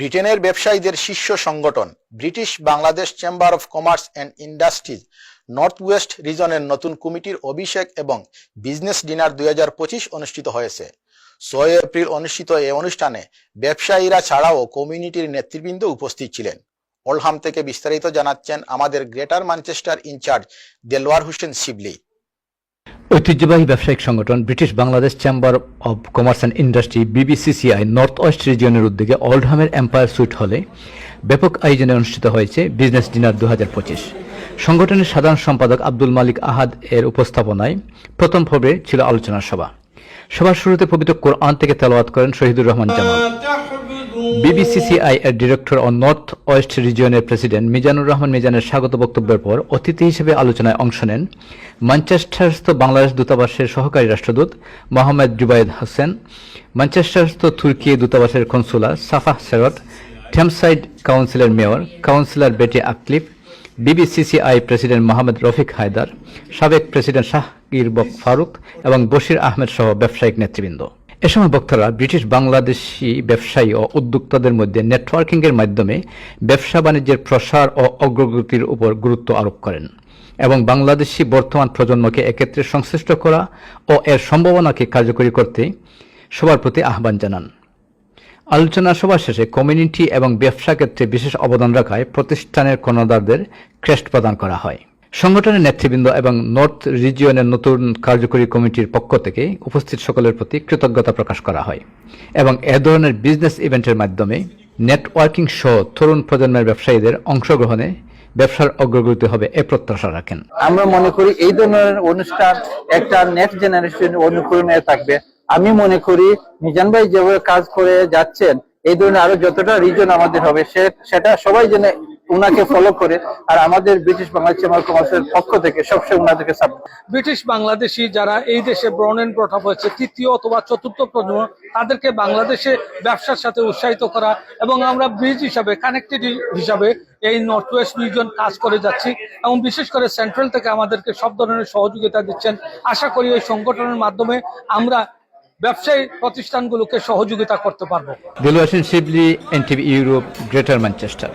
ব্রিটেনের ব্যবসায়ীদের শীর্ষ সংগঠন, British Bangladesh chamber of commerce and industries north west রিজনের নতুন কমিটির অভিষেক এবং বিজনেস ডিনার দু হাজার পঁচিশ অনুষ্ঠিত হয়েছে। ছয় এপ্রিল অনুষ্ঠিত এই অনুষ্ঠানে ব্যবসায়ীরা ছাড়াও কমিউনিটির নেতৃবৃন্দ উপস্থিত ছিলেন। ওলহাম থেকে বিস্তারিত জানাচ্ছেন আমাদের greater Manchester in charge Delwar Hossain Shibli. ঐতিহ্যবাহী ব্যবসায়িক সংগঠন British Bangladesh chamber of commerce and industry BBCCI north west রিজিয়নের উদ্যোগে ওল্ডহামের এম্পায়ার সুইট হলে ব্যাপক আয়োজনে অনুষ্ঠিত হয়েছে বিজনেস ডিনার দু হাজার পঁচিশ। সংগঠনের সাধারণ সম্পাদক আব্দুল মালিক আহাদ এর উপস্থাপনায় প্রথম পর্বে ছিল আলোচনা সভা। সভার শুরুতে পবিত্র কোরআন থেকে তেলাওয়াত করেন শহীদুর রহমান জামাল বিবিসিসিআই এর ডিরেক্টর ও নর্থ ওয়েস্ট রিজিয়নের প্রেসিডেন্ট মিজানুর রহমান মিজানের স্বাগত বক্তব্যের পর অতিথি হিসেবে আলোচনায় অংশ নেন ম্যানচেস্টারস্থ বাংলাদেশ দূতাবাসের সহকারী রাষ্ট্রদূত মোহাম্মদ জুবাইদ হোসেন ম্যানচেস্টারস্থ তুর্কি দূতাবাসের কনসুলার সাফা সেরত, টেমসাইড কাউন্সিলের mayor councillor Betty Ackliffe BBCCI president Mohammad Rafiq Haider, সাবেক প্রেসিডেন্ট শাহকির বক ফারুক এবং বশির আহমেদ সহ ব্যবসায়িক নেতৃবৃন্দ। এ সময় বক্তারা ব্রিটিশ বাংলাদেশি ব্যবসায়ী ও উদ্যোক্তাদের মধ্যে নেটওয়ার্কিং এর মাধ্যমে ব্যবসা বাণিজ্যের প্রসার ও অগ্রগতির উপর গুরুত্ব আরোপ করেন এবং বাংলাদেশি বর্তমান প্রজন্মকে একত্রে সংশ্লিষ্ট করা ও এর সম্ভাবনাকে কার্যকরী করতে সবার প্রতি আহ্বান জানান। আলোচনা সভা শেষে কমিউনিটি এবং ব্যবসা ক্ষেত্রে বিশেষ অবদান রাখায় প্রতিষ্ঠানের কর্ণদারদের ক্রেস্ট প্রদান করা হয়। সংগঠনের নেতৃবৃন্দ এবং নর্থ রিজিয়নের নতুন কার্যকরী কমিটির পক্ষ থেকে উপস্থিত সকলের প্রতি কৃতজ্ঞতা প্রকাশ করা হয় এবং এ ধরনের বিজনেস ইভেন্টের মাধ্যমে নেটওয়ার্কিং সহ তরুণ প্রজন্মের ব্যবসায়ীদের অংশগ্রহণে ব্যবসার অগ্রগতি হবে এ প্রত্যাশা রাখেন। আমরা মনে করি এই ধরনের অনুষ্ঠান একটা নেক্সট জেনারেশন অনুকরণে থাকবে। আমি মনে করি মিজান ভাই যেভাবে কাজ করে যাচ্ছেন, এই ধরনের আরও যতটা রিজন আমাদের হবে সেটা সবাই যেন উনাকে ফলো করে আর আমাদের ব্রিটিশ বাংলা চেম্বার কমার্সের পক্ষ থেকে সবসময় উনাদেরকে সাপোর্ট ব্রিটিশ বাংলাদেশি যারা এই দেশে ব্রনেন প্রথম হয়েছে তৃতীয় অথবা চতুর্থ প্রজন্ম তাদেরকে বাংলাদেশে ব্যবসার সাথে উৎসাহিত করা এবং আমরা ব্রিজ হিসাবে কানেক্টেড হিসাবে এই নর্থ ওয়েস্ট রিজন কাজ করে যাচ্ছি এবং বিশেষ করে সেন্ট্রাল থেকে আমাদেরকে সব ধরনের সহযোগিতা দিচ্ছেন। আশা করি এই সংগঠনের মাধ্যমে আমরা ব্যবসায়ী প্রতিষ্ঠানগুলোকে সহযোগিতা করতে পারব। দিলওয়াসিন Shibli NTV Europe greater Manchester